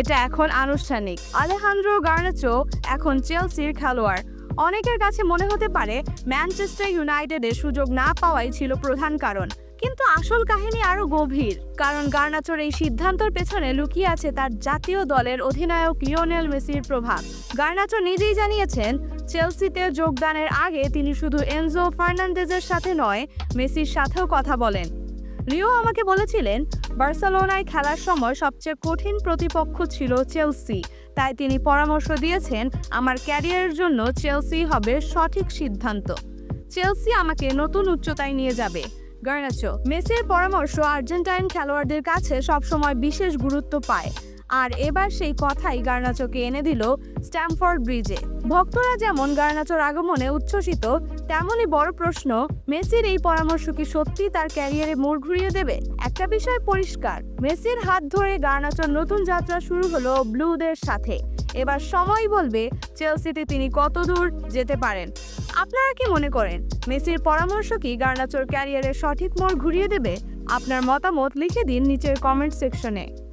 এটা এখন আনুষ্ঠানিক। আলেহান্দ্রো গার্নাচো এখন চেলসির খেলোয়াড়। অনেকের কাছে মনে হতে পারে ম্যানচেস্টার ইউনাইটেডের সুযোগ না পাওয়াই ছিল প্রধান কারণ। কিন্তু আসল কাহিনী আরও গভীর, কারণ গার্নাচোর এই সিদ্ধান্তের পেছনে লুকিয়ে আছে তার জাতীয় দলের অধিনায়ক লিওনেল মেসির প্রভাব। গার্নাচো নিজেই জানিয়েছেন, চেলসিতে যোগদানের আগে তিনি শুধু এনজো ফার্নান্দেজের সাথে নয়, মেসির সাথেও কথা বলেন। রিও আমাকে বলেছিলেন, বার্সেলোনায় খেলার সময় সবচেয়ে কঠিন প্রতিপক্ষ ছিল চেলসি। তাই তিনি পরামর্শ দিয়েছেন, আমার ক্যারিয়ারের জন্য চেলসি হবে সঠিক সিদ্ধান্ত। চেলসি আমাকে নতুন উচ্চতায় নিয়ে যাবে। গার্নাচো, মেসির পরামর্শ আর্জেন্টাইন খেলোয়াড়দের কাছে সবসময় বিশেষ গুরুত্ব পায়। আর এবার সেই কথাই গার্নাচোকে এনে দিল স্ট্যামফোর্ড ব্রিজে। ভক্তরা যেমন গার্নাচোর আগমনে উচ্ছ্বসিত, তেমনই বড় প্রশ্ন, মেসির এই পরামর্শ কি সত্যি তার ক্যারিয়ারে মোড় ঘুরিয়ে দেবে? একটা বিষয় পরিষ্কার, মেসির হাত ধরে গার্নাচোর নতুন যাত্রা শুরু হলো ব্লুদের সাথে। এবার সময় বলবে চেলসিতে তিনি কত দূর যেতে পারেন। আপনারা কি মনে করেন, মেসির পরামর্শ কি গার্নাচোর ক্যারিয়ারে সঠিক মোড় ঘুরিয়ে দেবে? আপনার মতামত লিখে দিন নিচের কমেন্ট সেকশনে।